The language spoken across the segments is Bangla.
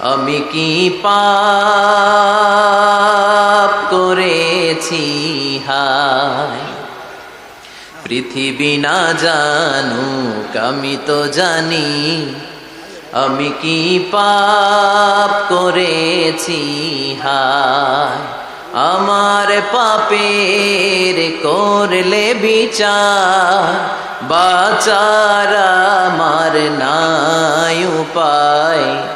আমি কি পাপ করেছি? হায়। পৃথিবী না জানুক, আমি তো জানি। আমি কি পাপ করেছি? হায়। আমার পাপের করলে বিচার, বাচার আমার নাই উপায়।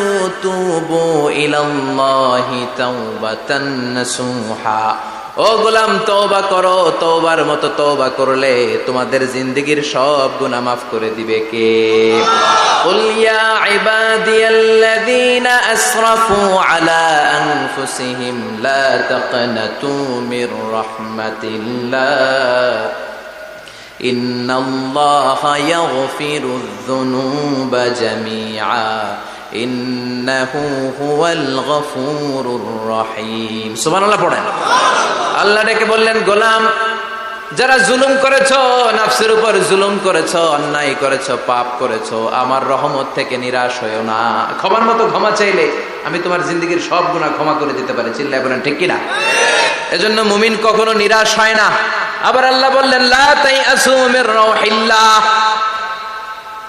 الذين آمنوا توبوا إلى الله توبة نصوحا ও গোলাম তওবা করো তওবার মতো তওবা করলে তোমাদের জিন্দেগীর সব গুনাহ মাফ করে দিবে কে قل يا عبادي الذين أسرفوا على أنفسهم لا تقنطوا من رحمة الله إن الله يغفر الذنوب جميعا সুবহানাল্লাহ পড়েন। আল্লাহ ডেকে বললেন, গোলাম, যারা জুলুম করেছ, নাফসের উপর জুলুম করেছ, অন্যায় করেছ, পাপ করেছ, আমার রহমত থেকে নিরাশ হয়েও না। ক্ষমার মতো ক্ষমা চাইলে আমি তোমার জিন্দগির সব গুণা ক্ষমা করে দিতে পারি। চিল্লাই বলেন, ঠিক কিনা? এজন্য মুমিন কখনো নিরাশ হয় না। আবার আল্লাহ বললেন, লা তাই আসুমের রহিল্লাহ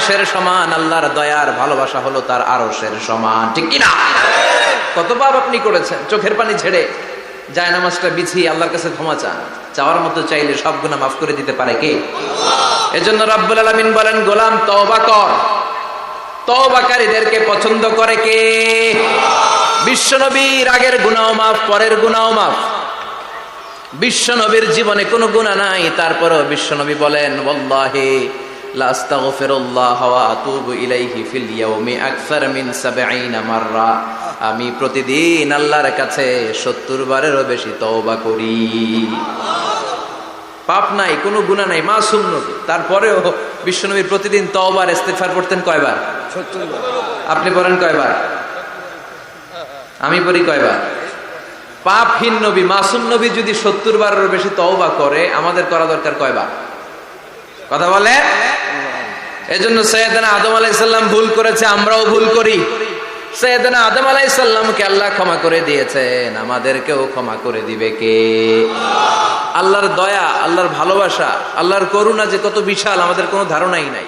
আকাশের সমান, আল্লাহর দয়ার ভালোবাসা হলো তার আরশের সমান। ঠিক কিনা? কত পাপ আপনি করেছেন? চোখের পানি ছেড়ে যায় নামাজটা বিছিয়ে আল্লাহর কাছে ক্ষমা চান। চাওয়ার মতো চাইলে সব গুণা মাফ করে দিতে পারে কে? এজন্য রব্বুল আলামিন বলেন, গোলাম তওবা কর। তওবাকারীদেরকে পছন্দ করে কে? বিশ্বনবীর আগের গুনাও মাফ, পরের গুনাও মাফ। বিশ্বনবীর জীবনে কোনো গুণা নাই, তারপরও বিশ্বনবী বলেন, ওয়াল্লাহি লা আস্তাগফিরুল্লাহ ওয়া আতুবু ইলাইহি ফিল ইয়াউমি আকসার 70 মাররা। আমি প্রতিদিন আল্লাহর কাছে 70 বারেরও বেশি তওবা করি। পাপ নাই কোনো গুনাহ নাই মাসুম নবী। তারপরেও বিশ্বনবী প্রতিদিন তওবার ইস্তেগফার করতেন কয়বার? আপনি পড়েন কয়বার? আমি পড়ি কয়বার? পাপহীন নবী মাসুম নবী যদি সত্তর বারের বেশি তওবা করে আমাদের করা দরকার কয়বার? কথা বলে? এই জন্য সৈয়দনা আদম আলাইসাল্লাম ভুল করেছে, আমরাও ভুল করি। সৈয়দনা আদম আলাইসাল্লামকে আল্লাহ ক্ষমা করে দিয়েছেন। আমাদেরকেও ক্ষমা করে দিবে কে? আল্লাহর দয়া, আল্লাহর ভালোবাসা, আল্লাহর করুণা যে কত বিশাল, আমাদের কোনো ধারণাই নাই।